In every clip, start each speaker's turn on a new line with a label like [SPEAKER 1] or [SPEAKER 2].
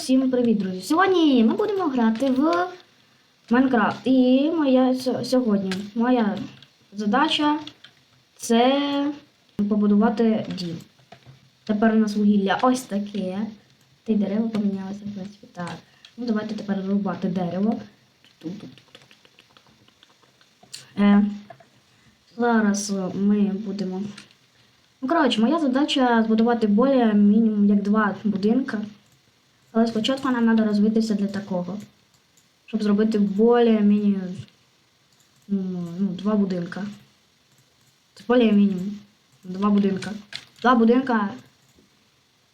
[SPEAKER 1] всім привіт, друзі! Сьогодні ми будемо грати в Майнкрафт. І моя сьогодні моя задача це побудувати дім. Тепер у нас вугілля ось таке. Та й дерево помінялося, в принципі. Так. Ну, давайте тепер рубати дерево. Е, зараз ми будемо. Ну, коротше, моя задача збудувати более мінімум як два будинка. Але спочатку нам треба розвитися для такого. Щоб зробити более мінімум ну, два будинка. Це более мінімум. Два будинка. Два будинка.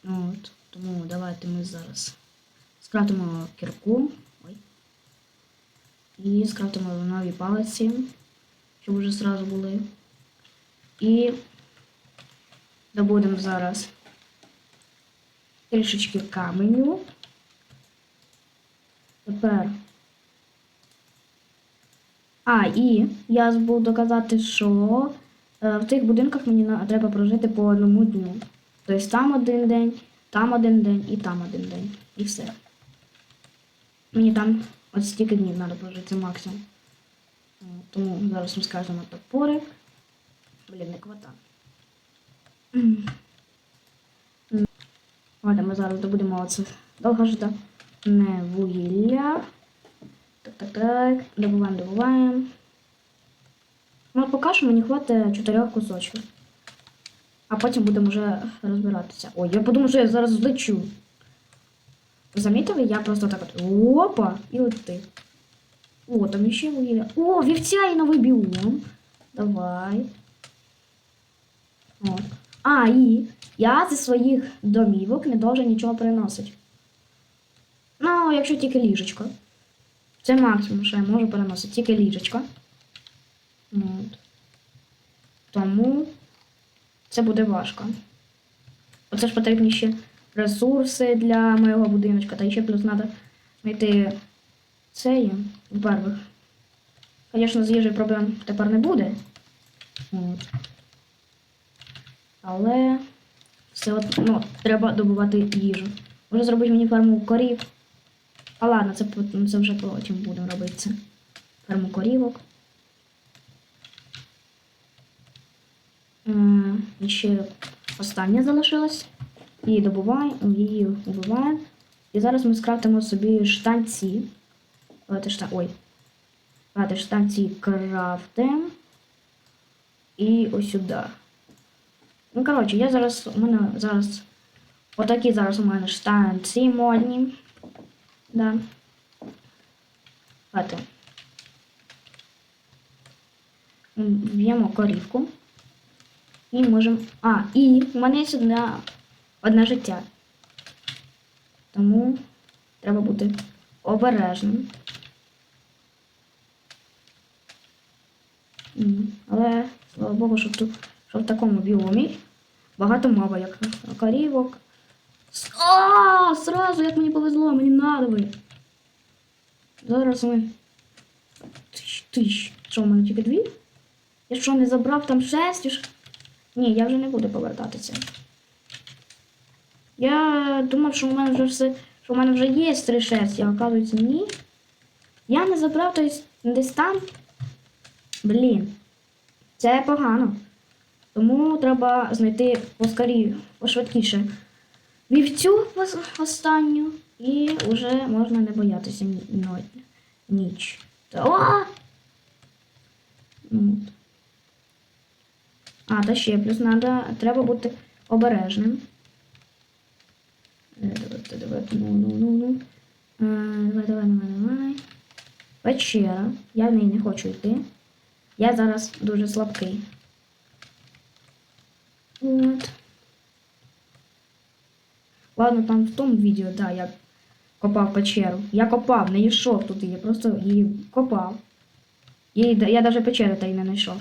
[SPEAKER 1] Ну, от. Тому давайте ми зараз скрафтимо кірку. І скрафтимо нові палиці, щоб вже зразу були. І добудемо зараз трішечки каменю. Тепер. А, і я забув доказати, що е, в цих будинках мені треба прожити по одному дню. Тобто там один день, там один день і там один день. І все. Мені там ось стільки днів треба прожити максимум. Тому зараз ми скажемо топорик. Блін, не хвата. Ладно, ми зараз добудемо оце довгожда не вугілля. Так, так, так. Добуваємо, добуваємо. Ну, поки що мені хватить чотирьох кусочків. А потім будемо вже розбиратися. Ой, я подумав, що я зараз злечу. Замітили? Я просто так от опа і лети. О, там ще вугілля. О, вівця і новий біом. Давай. От. А, і я зі своїх домівок не должен нічого приносити. Ну, якщо тільки ліжечко. Це максимум, що я можу переносити, тільки ліжечко. От. Тому це буде важко. Оце ж потрібні ще ресурси для моєго будиночка, та ще плюс треба знайти цей, во-первых. Звісно, з їжею проблем тепер не буде. От. Але все одно треба добувати їжу. Може зробити мені ферму корів. А ладно, це, ну, це вже потім будемо робити це. Ферму корівок. І ще остання залишилась. Її добуваємо, її убиваємо. І зараз ми скрафтимо собі штанці. Давайте шта... Ой. Давайте штанці крафтимо. І ось сюди. Ну, коротше, я зараз. У мене зараз. Отакі зараз у мене штанці модні. Да. Давайте. М, корівку. І можемо. А, і в мене є одна, одне життя. Тому треба бути обережним. Але, слава Богу, що тут що в такому біомі багато мало як корівок. А, сразу, як мені повезло, мені надо. Зараз ми. Тисяч, тисяч. Що, в мене тільки дві? Я що, не забрав там шесть? Ні, я вже не буду повертатися. Я думав, що в мене вже все. Що в мене вже є три шерсті, а оказується, ні. Я не забрав то десь там. Блін. Це погано. Тому треба знайти поскорі, пошвидкіше вівцю останню, і вже можна не боятися ніч. Та-! Ну. А, та ще плюс надо, треба бути обережним. Давайте, давайте, ну, ну, ну, ну. Е, Давай, давай, давай, давай. Печера. Я в неї не хочу йти. Я зараз дуже слабкий. От. Ладно, там в тому відео, да, я копав печеру. Я копав, не йшов туди, я просто її копав. Да- я навіть печери та й не знайшов.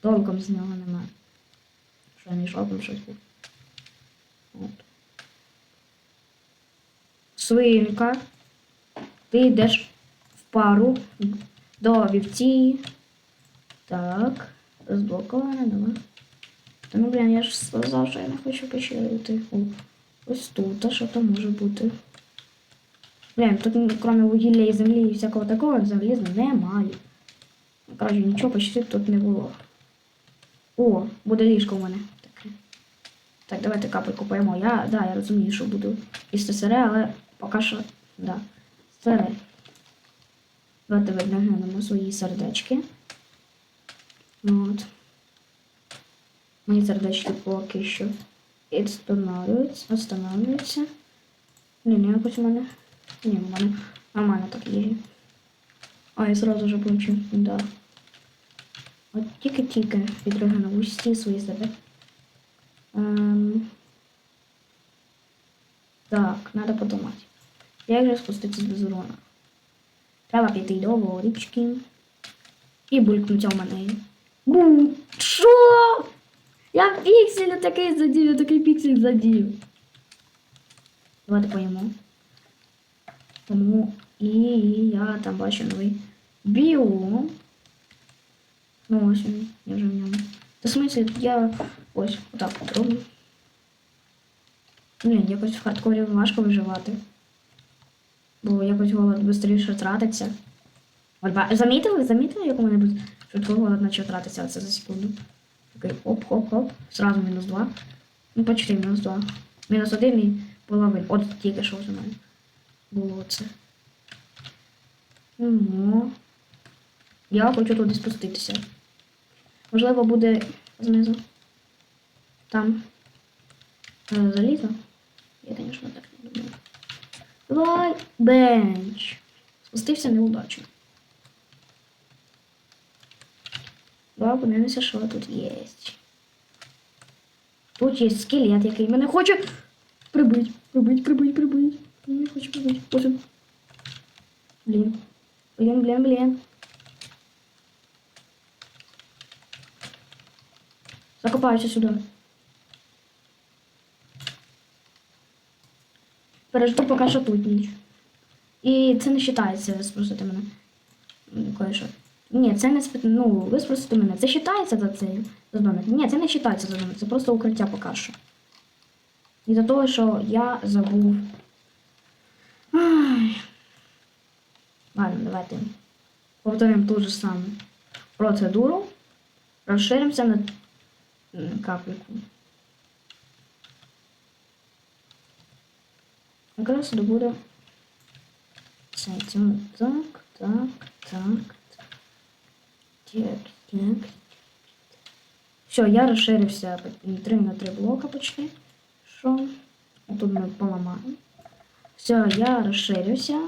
[SPEAKER 1] Толком з нього немає. Що я не йшов, там щось був. От. Свинка. Ти йдеш в пару до вівці. Так. Розблоковано, давай. Та ну блін, я ж сказав, що я не хочу печерити. Ось тут, а що там може бути? Блін, тут крім вугілля і землі і всякого такого, заліза немає. Коротше, нічого почти тут не було. О, буде ліжко в мене. Таке. Так, давайте капельку поїмо. Я, да, я розумію, що буду їсти сире, але поки що, да, сире. Давайте виглянемо свої сердечки. От. Мої сердечки поки що відстановлюються, останавливаються. Ні, не якось у мене. Ні, у мене нормально так є. А, я сразу же получу, да. От тільки-тільки відригнув усі свої себе. Ем... Так, надо подумати. Як же спуститися без урона? Треба піти до ворічки. І булькнуть у мене. Бум! Що? Я піксель такий задів, я такий піксель задів. Давайте поїмо. Тому і я там бачу новий біом. Ну ось він, я вже в ньому. Та смысле, я ось отак от роблю. Ні, якось в хардкорі важко виживати. Бо якось голод швидше тратиться. Замітили? Замітили, як у мене швидко голод почав тратитися це за секунду. Такий оп-хоп-хоп. Сразу мінус два. Ну, почти мінус два. Мінус один і половин. От тільки що за мене. Було це. Ну. Я хочу туди спуститися. Можливо, буде знизу. Там е, залізо. Я, звісно, так не думаю. Давай, бенч. Спустився неудачно. Давай подивимося, що тут є. Тут є скелет, який мене хоче прибить, прибить, прибить, прибить. Мене хоче прибить. Боже. Блін. Блін, блін, блін. Закопаюся сюди. Пережду поки що тут ніч. І це не вважається, ви спросите мене. Кое-що. Ні, це не спит... Ну, ви спросите мене, це вважається за цей за домик? Ні, це не вважається за домик, це просто укриття поки що. І за того, що я забув. Ай. Ладно, давайте повторимо ту ж саму процедуру. Розширимося на капельку. Якраз сюди буде це цьому так, так, так, так. Все, я розширився 3 на 3 блока почти. Що? Тут ми поламаємо. Все, я розширився.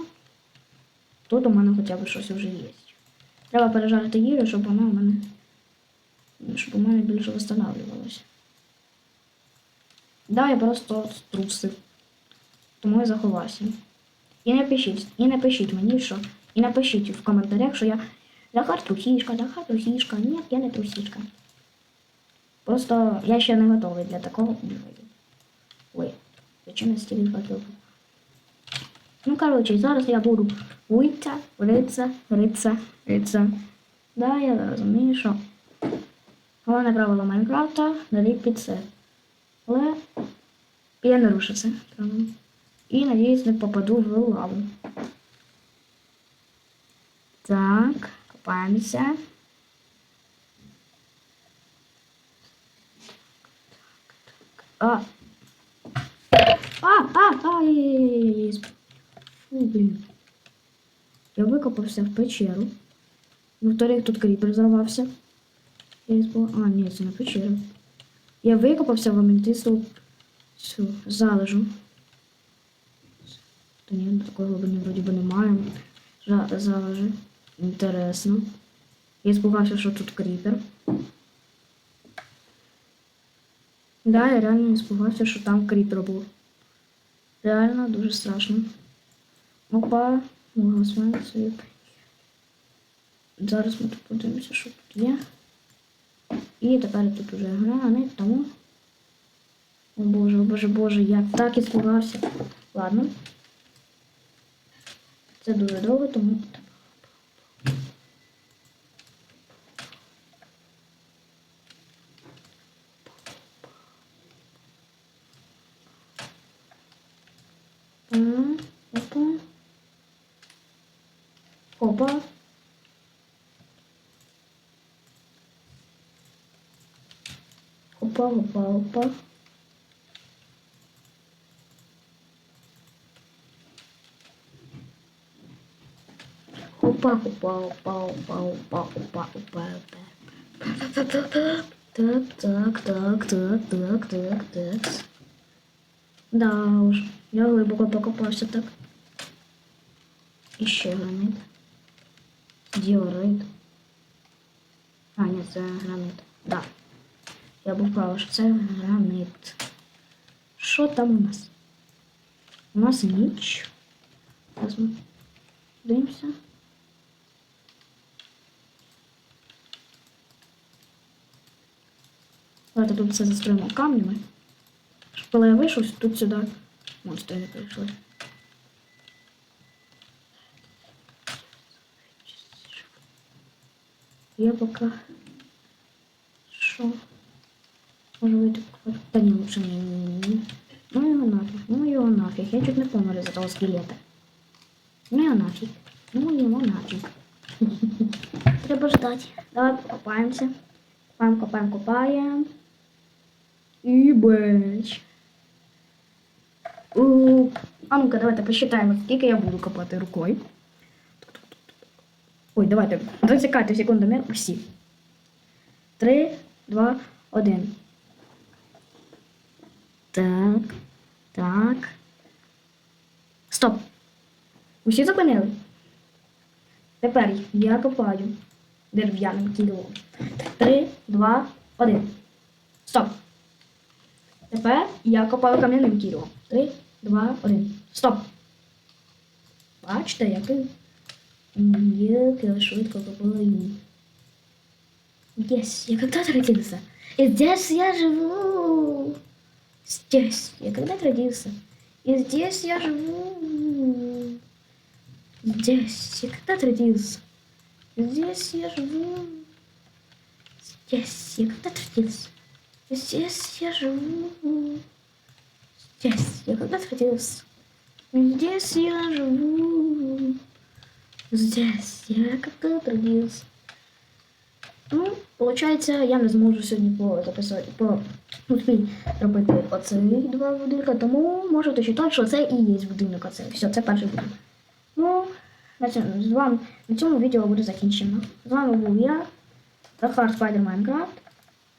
[SPEAKER 1] Тут у мене хоча б щось вже є. Треба пережарити їжу, щоб вона у мене. Щоб у мене більше встановлювалося. Да, я просто струсив. Тому я заховався. І не пишіть, і не пишіть мені, що. І напишіть в коментарях, що я Захар трусішка, Захар трусішка. Ні, я не трусішка. Просто я ще не готовий для такого бою. Ой, причина стіль хотів. Ну, коротше, зараз я буду вийти, риться, риться, риться. Да, я розумію, що головне правило Майнкрафта наліп під це. Але я не рушу це. І надіюсь, не попаду в лаву. Так, копаємося. А. А, а, а, є Фу, блін. Я викопався в печеру. Во-вторых, тут кріпер взорвався. Я збула... А, ні, це не печера. Я викопався в аментисту цю залежу. Та ні, такої глибини вроді би немає. Залежи. Інтересно. Я спугався, що тут кріпер. Да, я реально испугався, що там кріпер був. Реально дуже страшно. Опа, мого свинцю. Зараз ми тут подивимося, що тут є. І тепер тут уже гранит, тому. О боже, о боже, боже, я так іспугався. Ладно. Це дуже довго, тому. Опа, опа. Опа. Опа, опа, опа. Опа, опа, опа, опа, опа, опа, опа, опа. Так, так, так, так, так, так, так. Да уж, я глибоко покопався так. І ще гранит. Діорит. А, ні, це гранит. Да. Я був правий, що це гранит. Що там у нас? У нас ніч. Зараз ми дивимося. Давайте тут все застроїмо камнями. Щоб Коли я вийшов, тут сюди монстри не прийшли. Я пока... Що? Може вийти купити? Та ні, лучше ні. Ну його нафіг, ну його нафіг. Я чуть не помер из-за того скелета. Ну його нафіг. Ну його нафіг. Треба ждати. Давай покопаємося. Копаємо, копаємо, копаємо. І беч. У, А ну-ка, давайте посчитаємо, скільки я буду копати рукою. Ой, давайте. Зачекайте секундомір усі. Три, два, один. Так. Так. Стоп. Усі зупинили? Тепер я копаю дерев'яним кілом. Три, два, один. Стоп. Тепер я копаю кам'яним кілом. Три, два, один. Стоп. Бачите, як я- як швидко копаю. Здесь я когда-то родился. И здесь я живу. Здесь я когда-то родился. И здесь я живу. Здесь я когда-то родился. Здесь я живу. Здесь я когда-то родился. Здесь я живу. Здесь я когда-то родился. Здесь я живу. Здесь я когда-то родился. Ну, виходить, я не зможу сьогодні по записати по успій робити оці два будинка, тому можете читати, що це і є будинок. Оце. Все, це перший будинок. Ну, на цьому, з вами, на цьому відео буде закінчено. З вами був я, Захар Спайдер Майнкрафт.